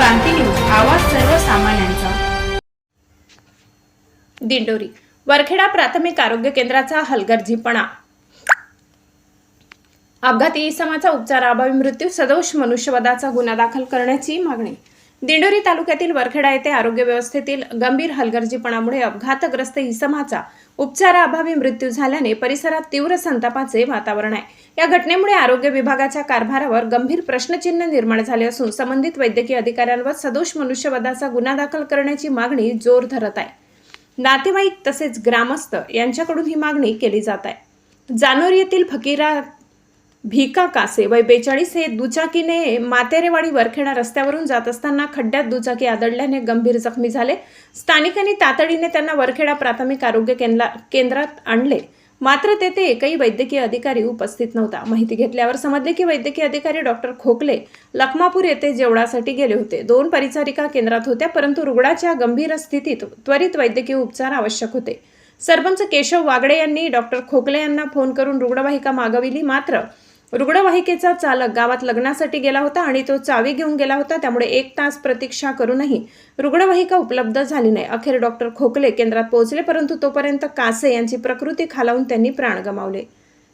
क्रांती news आवाज सर्वसामान्यांचा. दिंडोरी वरखेडा प्राथमिक आरोग्य केंद्राचा हलगर्जीपणा. अपघाती इसमाचा उपचाराअभावी मृत्यू सदोष मनुष्यवधाचा गुन्हा दाखल करण्याची मागणी. दिंडोरी तालुक्यातील वरखेडा येथे आरोग्य व्यवस्थेतील गंभीर हलगर्जीपणामुळे अपघातग्रस्त इसमाचा उपचाराअभावी मृत्यू झाल्याने परिसरात तीव्र संतापाचे वातावरण आहे. या घटनेमुळे आरोग्य विभागाच्या कारभारावर गंभीर प्रश्नचिन्ह निर्माण झाले असून संबंधित वैद्यकीय अधिकाऱ्यांवर सदोष मनुष्यवधाचा गुन्हा दाखल करण्याची मागणी जोर धरत आहे. नातेवाईक तसेच ग्रामस्थ यांच्याकडून ही मागणी केली जात आहे. जानोर येथील फकीरा भिका कासे वय बेचाळीस हे दुचाकीने मातेरेवाडी वरखेडा रस्त्यावरून जात असताना खड्ड्यात दुचाकी आदळल्याने गंभीर जखमी झाले. स्थानिकांनी तातडीने त्यांना वरखेडा प्राथमिक आरोग्य केंद्रा केंद्रात आणले. मात्र तेथे एकही वैद्यकीय अधिकारी उपस्थित नव्हता. माहिती घेतल्यावर समजले की वैद्यकीय अधिकारी डॉक्टर खोकले लखमापूर येथे जेवणासाठी गेले होते. दोन परिचारिका केंद्रात होत्या परंतु रुग्णाच्या गंभीर स्थितीत त्वरित वैद्यकीय उपचार आवश्यक होते. सरपंच केशव वागडे यांनी डॉक्टर खोकले यांना फोन करून रुग्णवाहिका मागविली. मात्र रुग्णवाहिकेचा चालक गावात लग्नासाठी गेला होता आणि तो चावी घेऊन गेला होता त्यामुळे एक तास प्रतीक्षा करूनही रुग्णवाहिका उपलब्ध झाली नाही. अखेर डॉक्टर खोकले केंद्रात पोहोचले परंतु तोपर्यंत कासे यांची प्रकृती खालावून त्यांनी प्राण गमावले.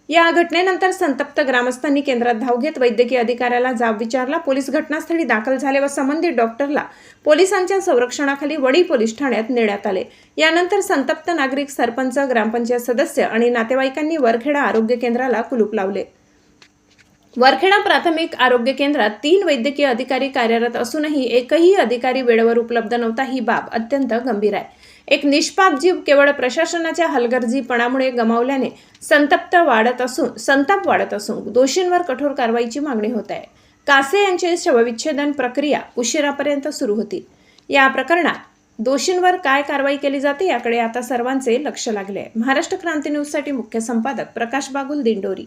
या घटनेनंतर संतप्त ग्रामस्थांनी केंद्रात धाव घेत वैद्यकीय अधिकाऱ्याला जाब विचारला. पोलीस घटनास्थळी दाखल झाले व संबंधित डॉक्टरला पोलिसांच्या संरक्षणाखाली वडी पोलीस ठाण्यात नेण्यात आले. यानंतर संतप्त नागरिक सरपंच ग्रामपंचायत सदस्य आणि नातेवाईकांनी वरखेडा आरोग्य केंद्राला कुलूप लावले. वरखेडा प्राथमिक आरोग्य केंद्रात तीन वैद्यकीय अधिकारी कार्यरत असूनही एकही अधिकारी वेळेवर उपलब्ध नव्हता ही बाब अत्यंत गंभीर आहे. एक निष्पाप जीव केवळ प्रशासनाच्या हलगर्जीपणामुळे गमावल्याने संतप्त वाढत असून संताप वाढत असून दोषींवर कठोर कारवाईची मागणी होत आहे. कासे यांचे शवविच्छेदन प्रक्रिया उशिरापर्यंत सुरू होती. या प्रकरणात दोषींवर काय कारवाई केली जाते याकडे आता सर्वांचे लक्ष लागले आहे. महाराष्ट्र क्रांती न्यूजसाठी मुख्य संपादक प्रकाश बागुल दिंडोरी.